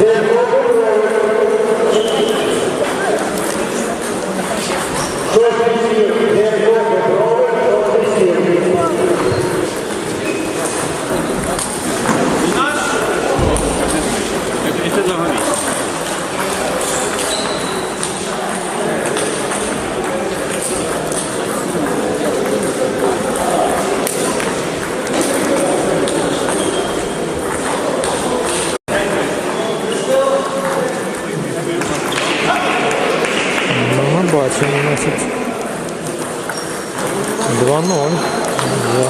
Deus. 2-0. За.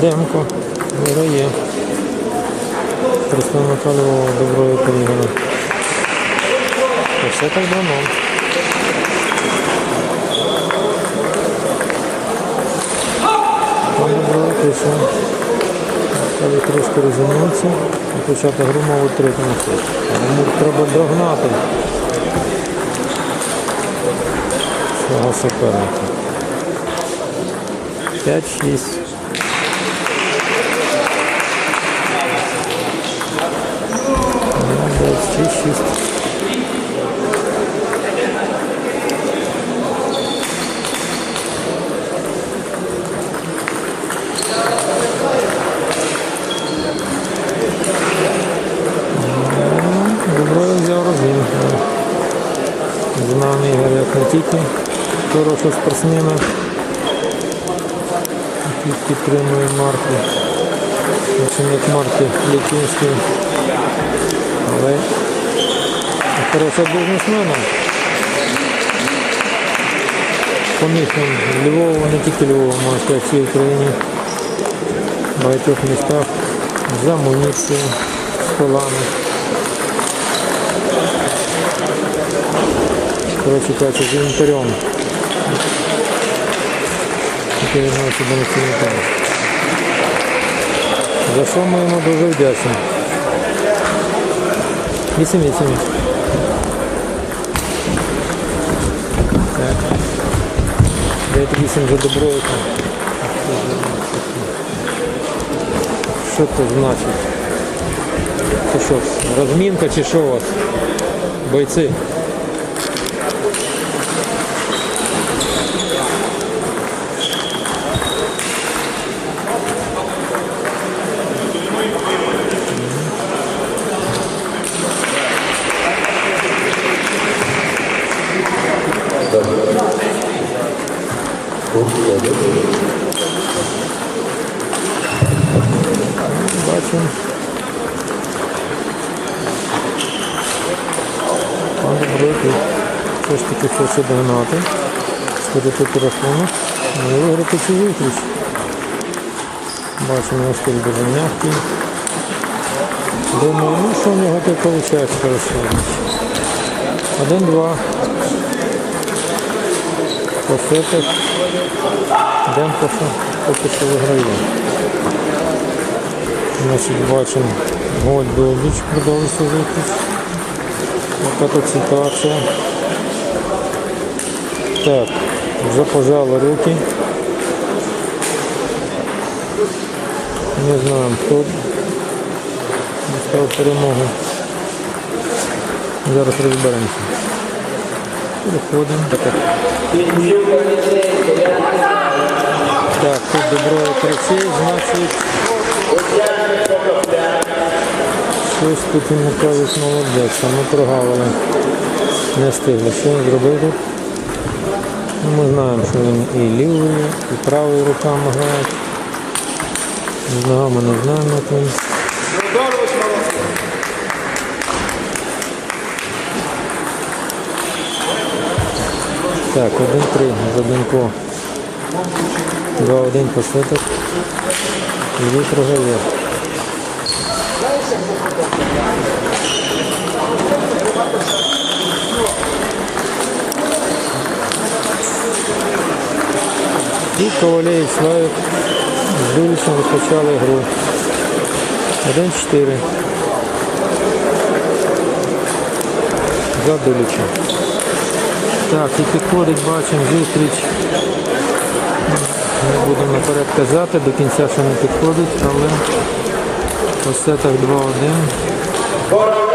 Демко виграє. Руслан Михайло доброї приїхали. Все так 2-0. Пан доброї прийшов. Трошки розуміється і почати гру мов у третьому треба догнати свого суперника. 5-6. Молодець, 6-6. Взяв розмін. Ігор як не тільки хороший спортсмена, який підтримує марки, ученик марки Літінський, але і хороший бізнесмена. Поміг нам Львову, не тільки Львову, можна сказати, всій Україні, в багатьох містах з амуніцією, з колами. Коротше кажучи, з інвентарем. Який відноситься до національного. За що ми йому дуже вдячні. 8-8. Так. 9-8 за добройку. Що це значить? Це що, розмінка чи що у вас? Бойці? Бачимо. Пан Добройко все ж таки хоче догнати, сходити рахунок і виграти цю зустріч. Бачимо, стиль дуже м'який. Думаю, ну що в нього так виходить хорошо. Один-два. По сетах. Демко поки що виграє. Значить, бачимо, Голь Довбіч продовжується зустріч. Ось така ситуація. Так, вже пожали руки. Не знаємо, хто дістав перемогу. Зараз розберемося. Переходимо. Так, тут добро кричить, значить. Щось тут йому кажуть молодець, а ми прогавили. Не встигли. Що він зробив тут? Ми знаємо, що він і лівою, і правою руками грає. З ногами не знаємо, як він. Так, 1-3 за Денко. 2-1 по сетах. Львів програє. І Ковалєв Славик з Дулічем розпочали гру. 1-4. За Дулічем. Так, і підходить, бачимо, зустріч. Не будемо наперед казати, до кінця ще не підходить, але Ось це так 2-1.